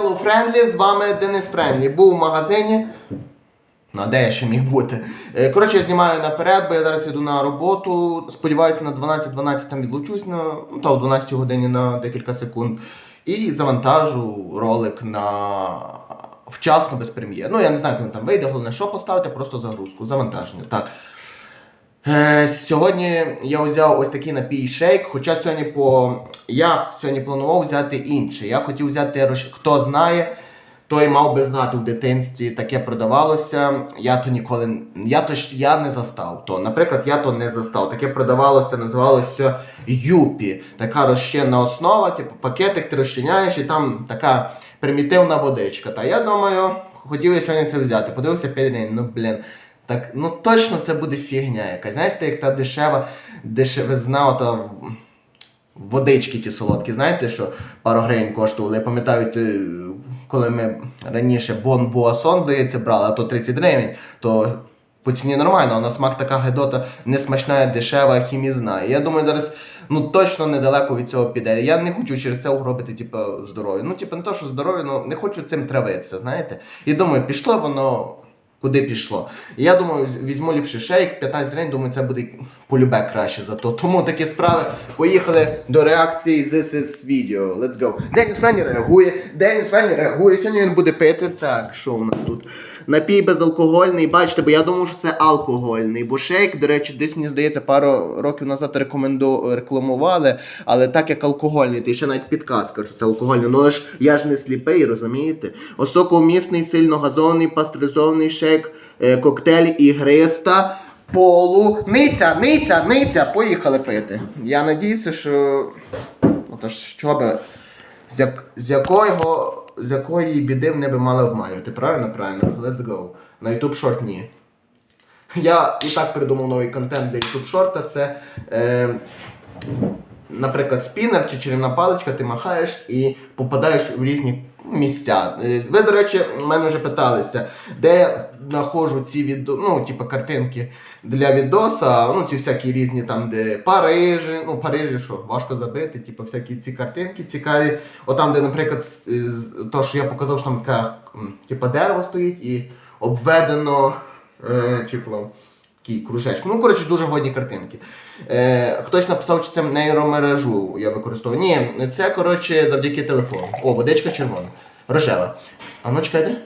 Hello Friendly, з вами Денис Френдлі. Був в магазині. Ну, де я ще міг бути? Е, Коротше, я знімаю наперед, бо я зараз йду на роботу. Сподіваюся, на 12-12 там відлучусь на ну, та о 12 годині на декілька секунд. І завантажу ролик на вчасно без прем'єр. Ну, я не знаю, коли там вийде, головне, що поставити, просто загрузку, завантаження. Так. Е, сьогодні я взяв ось такий напій шейк, хоча сьогодні по. Я сьогодні планував взяти інший. Я хотів взяти, хто знає, той мав би знати в дитинстві, таке продавалося. Я то ніколи. Я то я не застав. То, наприклад, я то не застав. Таке продавалося, називалося Юпі. Така розчинна основа, типу пакетик ти розчиняєш, і там така примітивна водичка. Та я думаю, хотів я сьогодні це взяти. Подивився 5 ну блін. Так, ну точно це буде фігня якась. Знаєш, ти як та дешева, дешевизна, ота водички ті солодкі, знаєте, що пару гривень коштували. Я пам'ятаю, коли ми раніше Бон Буасон, здається, брали, а то 30 гривень, то по ціні нормально, а на смак така гедота несмачна, дешева, хімізна. І я думаю, зараз ну точно недалеко від цього піде. Я не хочу через це угробити, типу, здоров'я. Ну, типу, не то, що здоров'я, ну не хочу цим травитися, знаєте. І думаю, пішло воно. Куди пішло? І я думаю, візьму ліпше шейк, 15 гривень, думаю, це буде полюбе краще за то. Тому такі справи. Поїхали до реакції This is video. Let's go. Деніс Френі реагує. Деніс Френі реагує. Сьогодні він буде пити. Так, що у нас тут? Напій безалкогольний. Бачите, бо я думав, що це алкогольний. Бо шейк, до речі, десь мені здається, пару років назад рекоменду... рекламували, але так як алкогольний, ти ще навіть підказка, що це алкогольний. Ну ж я ж не сліпий, розумієте? Осокомісний, сильно газований, пастеризований шейк, е, коктейль ігриста. Полу. Ниця, ниця, ниця. Поїхали пити. Я надіюся, що. Отож, що би. З, як... з якого. З якої біди мене би мали обманювати? Правильно? Правильно. Let's go. На YouTube шорт ні. Я і так придумав новий контент для YouTube шорта. Це. Е... Наприклад, спінер чи Черівна паличка, ти махаєш і попадаєш в різні місця. Е, Ви, до речі, мене вже питалися, де я знаходжу ці відео, ну, типу, картинки для відоса, ну, ці всякі різні там, де Парижі, ну, Парижі, що, важко забити, типу, всякі ці картинки цікаві. Отам, де, наприклад, з- то, що я показав, що там така, типу, дерево стоїть і обведено, е, типу, такий кружечку. Ну, коротше, дуже годні картинки. Е, хтось написав, чи це нейромережу я використовую. Ні, це, коротше, завдяки телефону. О, водичка червона. Рожева. А ну чекайте.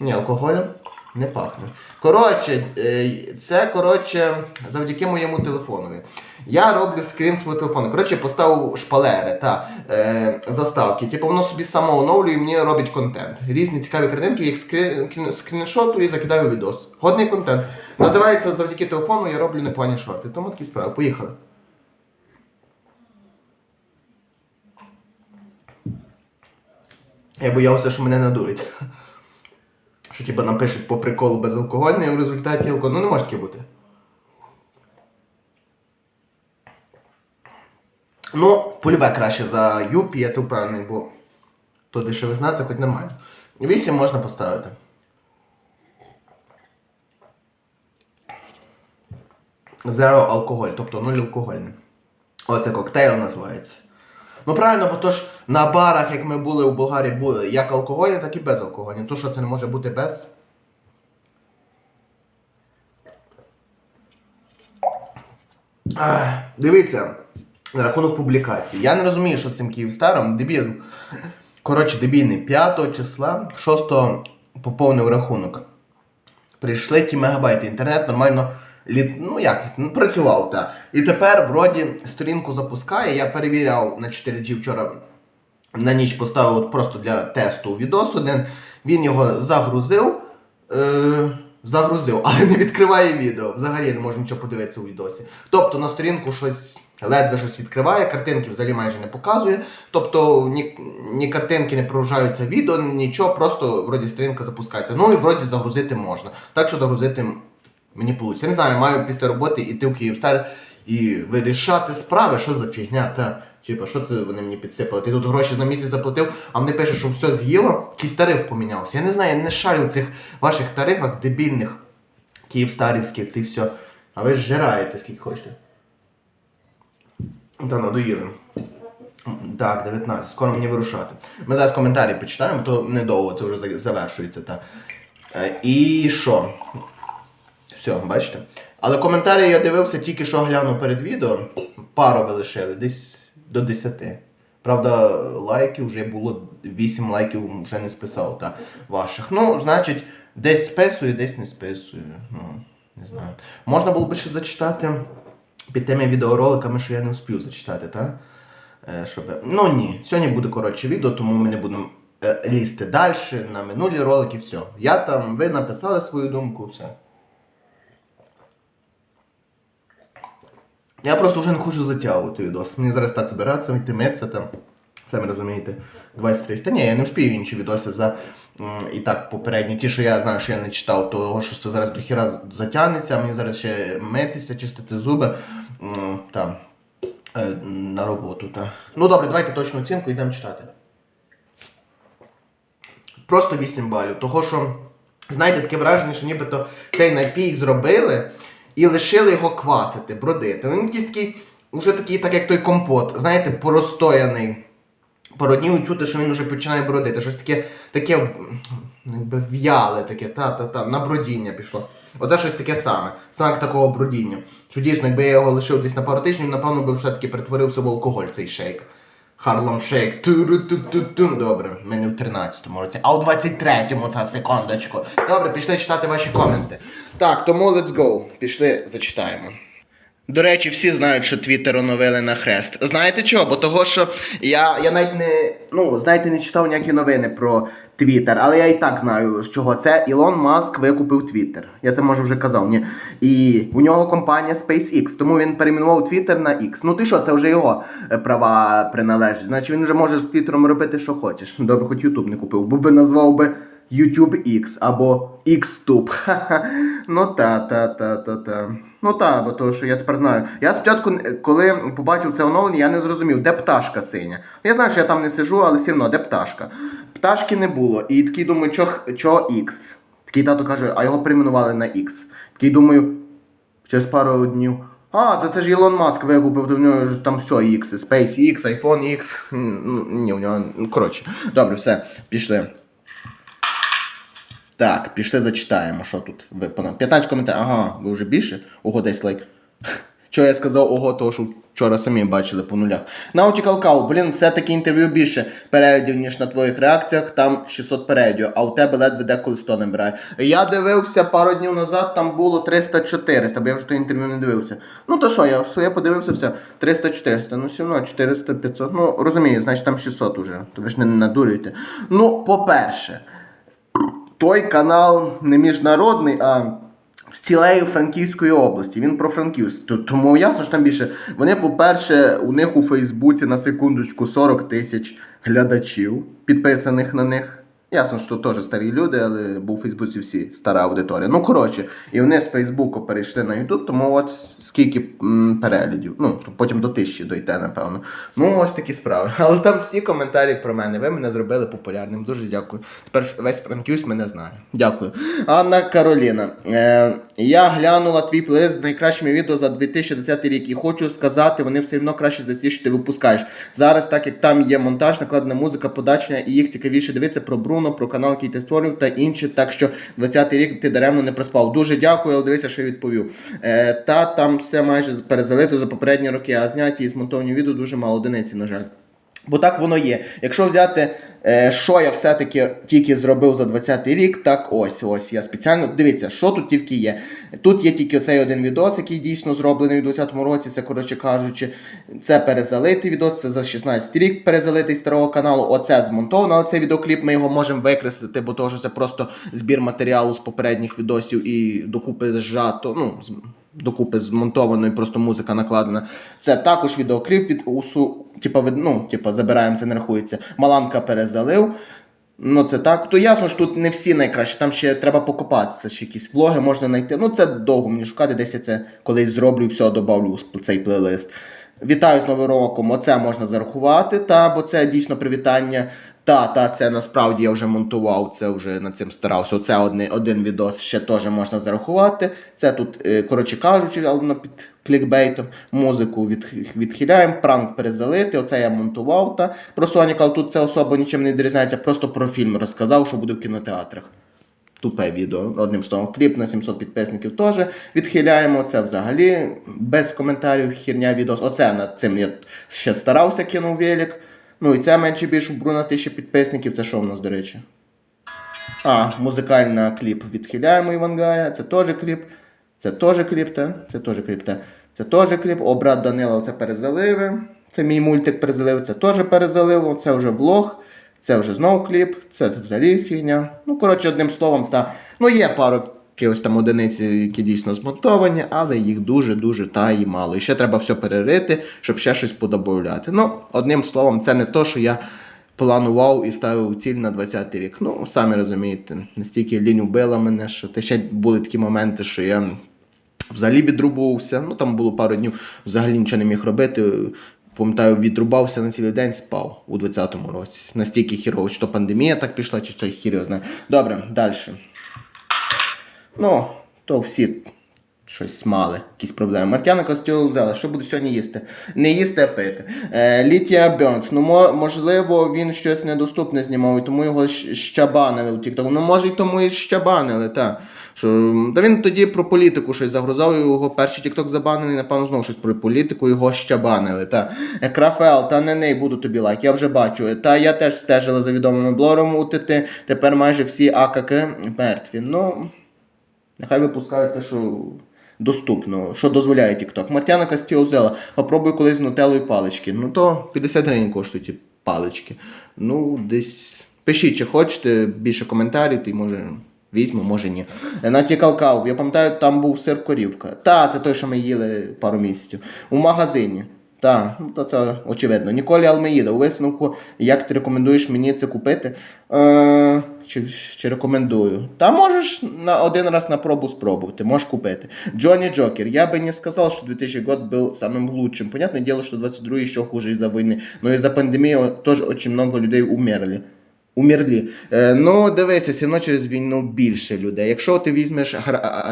Ні, алкоголем не пахне. Коротше, е, це коротше, завдяки моєму телефонові. Я роблю скрін свого телефону. Коротше, поставив шпалери та е, заставки. Типу воно собі само оновлює і мені робить контент. Різні цікаві картинки, як скрін, скріншоту і закидаю відос. Годний контент. Називається завдяки телефону, я роблю непогані шорти. Тому такі справи. Поїхали. Я боявся, що мене надурить. Що типа напишуть по приколу безалкогольний, в результаті алкоголь. Ну не може таке бути. Ну, полюбе краще за Юпі, я це впевнений, бо то дешевизна це хоч нормально. 8 можна поставити. Зеро алкоголь, тобто нуль алкогольний. Оце коктейл називається. Ну правильно, бо то ж на барах, як ми були у Болгарії, були як алкогольні, так і безалкогольні. То що це не може бути без? Ах, Дивіться, на рахунок публікацій. Я не розумію, що з цим Київстаром, дебіл. Коротше, дебільний 5 числа, 6 поповнив рахунок. Прийшли ті мегабайти. Інтернет нормально літ... ну як, ну, працював. Та. І тепер вроді сторінку запускає. Я перевіряв на 4G вчора на ніч поставив просто для тесту відос один. Він його загрузив. Е, загрузив, але не відкриває відео. Взагалі не можу нічого подивитися у відосі. Тобто на сторінку щось ледве щось відкриває, картинки взагалі майже не показує. Тобто ні, ні картинки не прогружаються відео, нічого, просто вроді сторінка запускається. Ну і вроді загрузити можна. Так що загрузити мені вийде. Я не знаю, маю після роботи йти в Київстар і вирішати справи, що за фігня. Та, типа, що це вони мені підсипали? Ти тут гроші на місяць заплатив, а вони пишуть, що все з'їло, якийсь тариф помінявся. Я не знаю, я не шарю в цих ваших тарифах дебільних київстарівських, ти все. А ви ж жираєте скільки хочете. Та надоїли. М, Так, 19. Скоро мені вирушати. Ми зараз коментарі почитаємо, то недовго це вже завершується. Та. Е, І що? Все, бачите? Але коментарі я дивився тільки що глянув перед відео. Пару ви лишили, десь до 10. Правда, лайків вже було 8 лайків вже не списав та ваших. Ну, значить, десь списую, десь не списую. Ну, не знаю. Можна було би ще зачитати під тими відеороликами, що я не встиг зачитати, так? Е, щоб... Ну ні, сьогодні буде коротше відео, тому ми не будемо е, лізти далі на минулі ролики, все. Я там, ви написали свою думку, все. Я просто вже не хочу затягувати відос. Мені зараз так збиратися, йти митися там. Самі розумієте, 20 Та ні, я не вспію інші відоси за і так попередні. Ті, що я знаю, що я не читав, того що це зараз до хіра затягнеться, мені зараз ще митися, чистити зуби. Там, е, на роботу. Та. Ну добре, давайте точну оцінку йдемо читати. Просто 8 балів. Того, що, знаєте, таке враження, що нібито цей напій зробили і лишили його квасити, бродити. Він якийсь такий, вже такий, так як той компот, знаєте, простояний. Пару днів чути, що він вже починає бродити. Щось таке, таке якби в'яле, таке, та-та-та, на бродіння пішло. Оце щось таке саме. Смак такого бродіння. Що дійсно, якби я його лишив десь на пару тижнів, напевно би все-таки перетворився в алкоголь цей шейк. Харлам шейк. Добре, в мене в 13-му році. А у 23-му це секундочку. Добре, пішли читати ваші коменти. Так, тому let's go. Пішли, зачитаємо. До речі, всі знають, що Твіттер оновили на хрест. Знаєте чого? Бо того, що я, я навіть не, ну, знаєте, не читав ніякі новини про Твіттер, але я і так знаю, з чого це. Ілон Маск викупив Твіттер. Я це може вже казав, ні. І у нього компанія SpaceX, тому він перейменував Твіттер на X. Ну ти що, це вже його е, права приналежать. Значить він вже може з Твіттером робити, що хочеш. Добре, хоч Ютуб не купив, бо би назвав би YouTube X або XTube. Ну та, та, та, та, та. Ну та, бо то, що я тепер знаю. Я спочатку, е, коли побачив це оновлення, я не зрозумів, де пташка синя. Я знаю, що я там не сижу, але все одно, де пташка. Пташки не було. І такий думаю, чого, чого X? Такий тато каже, а його перейменували на X. Такий думаю, через пару днів. А, то це ж Ілон Маск викупив, то в нього ж там все X, SpaceX, iPhone X. Ну, Ні, у нього. ну, Коротше, добре, все, пішли. Так, пішли зачитаємо, що тут випано. 15 коментарів. Ага, ви вже більше? Ого, десь лайк. Чого я сказав ого, того що вчора самі бачили по нулях. Nautical Cow, блін, все-таки інтерв'ю більше переглядів, ніж на твоїх реакціях, там 600 переглядів, а у тебе ледве деколи 100 набирає. Я дивився пару днів назад, там було 300-400, бо я вже то інтерв'ю не дивився. Ну то що, я, все, подивився все. 300-400, ну все одно 400-500. Ну розумію, значить там 600 уже. Ви ж не надурюєте. Ну, по-перше, той канал не міжнародний, а з цілеї Франківської області. Він про Франківськ. Тому ясно, що там більше. Вони, по-перше, у них у Фейсбуці на секундочку 40 тисяч глядачів, підписаних на них. Ясно, що теж старі люди, але був у Фейсбуці всі стара аудиторія. Ну, коротше, і вони з Фейсбуку перейшли на Ютуб, тому от скільки м, переглядів. Ну, потім до тисячі дойде, напевно. Ну, ось такі справи. Але там всі коментарі про мене. Ви мене зробили популярним. Дуже дякую. Тепер весь Франківськ мене знає. Дякую. Анна Кароліна. Е, я глянула твій плейлист з найкращими відео за 2020 рік і хочу сказати, вони все одно краще за ті, що ти випускаєш. Зараз, так як там є монтаж, накладена музика, подачення, і їх цікавіше дивитися про Бруно, про канал, який ти створив та інші. Так що 20-й рік ти даремно не проспав. Дуже дякую, але дивися, що я відповів. Е, та там все майже перезалито за попередні роки, а зняті і змонтовані відео дуже мало одиниці, на жаль. Бо так воно є. Якщо взяти, е, що я все-таки тільки зробив за 20-й рік, так ось ось я спеціально. Дивіться, що тут тільки є. Тут є тільки цей один відос, який дійсно зроблений у 20-му році, це коротше кажучи, це перезалитий відос, це за 16 рік перезалитий старого каналу. Оце змонтовано, але цей відеокліп ми його можемо викреслити, бо того, що це просто збір матеріалу з попередніх відосів і докупи зжато. Ну, докупи змонтовано і просто музика накладена. Це також відеокліп від усу, типа, від- ну, типа, забираємо, це не рахується. Маланка перезалив. Ну, це так. То ясно, що тут не всі найкращі, там ще треба покопатися, ще якісь влоги можна знайти. Ну, це довго мені шукати, десь я це колись зроблю і все добавлю у цей плейлист. Вітаю з Новим роком. Оце можна зарахувати, та, бо це дійсно привітання Та, та, це насправді я вже монтував, це вже над цим старався. Оце один, один відос ще теж можна зарахувати. Це тут, е, коротше кажучи, але під клікбейтом. Музику від, відхиляємо, пранк перезалити. Оце я монтував. Та. Про Соніка, але тут це особо нічим не відрізняється, просто про фільм розказав, що буде в кінотеатрах. Тупе відео. Одним словом, кліп на 700 підписників теж відхиляємо. Це взагалі без коментарів, херня відос. Оце над цим я ще старався, кинув велик. Ну і це менше більш Бруна 1000 підписників. Це що в нас, до речі? А, музикальна кліп відхиляємо Івангая. Це теж кліп. Це теж кліп? Це теж кліп, та? Це теж кліп. О, брат Данила, це перезаливи. Це мій мультик перезалив, це теж перезалив. Це вже влог. Це вже знову кліп, це взагалі фігня. Ну, коротше, одним словом, та. Ну, є пару якихось там одиниць, які дійсно змонтовані, але їх дуже-дуже та і мало. І ще треба все перерити, щоб ще щось подобавляти. Ну, одним словом, це не то, що я планував і ставив ціль на 20-й рік. Ну, самі розумієте, настільки лінь убила мене, що те ще були такі моменти, що я взагалі відрубувався. Ну там було пару днів, взагалі нічого не міг робити. Пам'ятаю, відрубався на цілий день, спав у 20-му році. Настільки хірово, чи то пандемія так пішла, чи хір його. Добре, далі. Ну, то всі щось мали, якісь проблеми. Мартяна Костюлзела, що буде сьогодні їсти? Не їсти, а пити. Е, Літія Бьонс, ну можливо, він щось недоступне знімав, і тому його щабанили у TikTok. Ну, може, і тому і щабанили, так. Що, та він тоді про політику щось загрузав, і його перший TikTok забанений, напевно, знову щось про політику, його щабанили. Та. Е, Крафел, та не не буду тобі лайк, я вже бачу. Та я теж стежила за відомими блогерами у ТТ, тепер майже всі АКК мертві. Ну, нехай випускають те, що доступно, що дозволяє TikTok. Мартяна Кастіозела, попробуй колись з нутелою палички. Ну то 50 гривень коштують ті палички. Ну, десь. Пишіть, чи хочете більше коментарів, і може візьму, може ні. Наті Калкав, я пам'ятаю, там був сир корівка. Та, це той, що ми їли пару місяців. У магазині. Так, ну то це очевидно. Ніколі Алмеїда, у висновку, як ти рекомендуєш мені це купити? Е, чи, чи рекомендую? Та можеш на один раз на пробу спробувати, можеш купити. Джонни Джокер, я бы не сказал, что 2000 год был самым лучшим. Понятное дело, что 22 еще хуже из-за войны, но из-за пандемии тоже очень много людей умерли. Умерли. Е, ну, дивися, одно через війну більше людей. Якщо ти візьмеш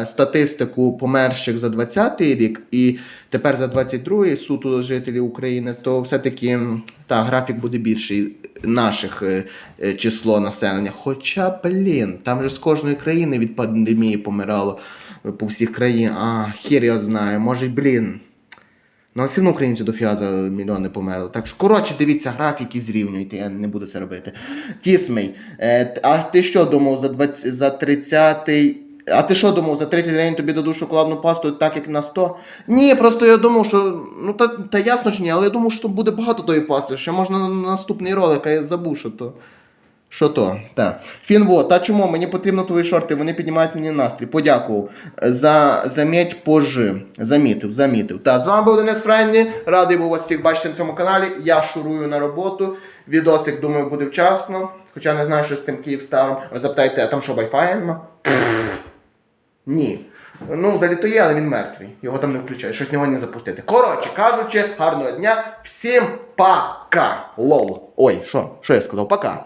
статистику померших за 20-й рік і тепер за 22-й суто жителів України, то все-таки та, графік буде більший наших е, е, число населення. Хоча, блін, там же з кожної країни від пандемії помирало по всіх країнах. А, хір я знаю, може, блін. Ну, але все одно українців до фіаза мільйони померли. Так що, коротше, дивіться графік і зрівнюйте, я не буду це робити. Тісмей, е, а ти що думав за 20, за 30 а ти що думав, за 30 гривень тобі дадуть шоколадну пасту так, як на 100? Ні, просто я думав, що. Ну та, та ясно ж ні, але я думав, що буде багато тої пасти. Ще можна на наступний ролик, а я забув, що то. Що то? Так. Фінво, та чому? Мені потрібно твої шорти, вони піднімають мені настрій. Подякував. За заміть позже. Замітив, замітив. Та з вами був Денис Френді. Радий був вас всіх бачити на цьому каналі. Я шурую на роботу. Відосик, думаю, буде вчасно. Хоча не знаю, що з цим Київстаром. Ви запитаєте, а там що, Wi-Fi нема? Ні. Ну, заліто є, але він мертвий. Його там не включають. Щось нього не запустити. Коротше кажучи, гарного дня. Всім пока. Лол. Ой, що? Що я сказав? Пока.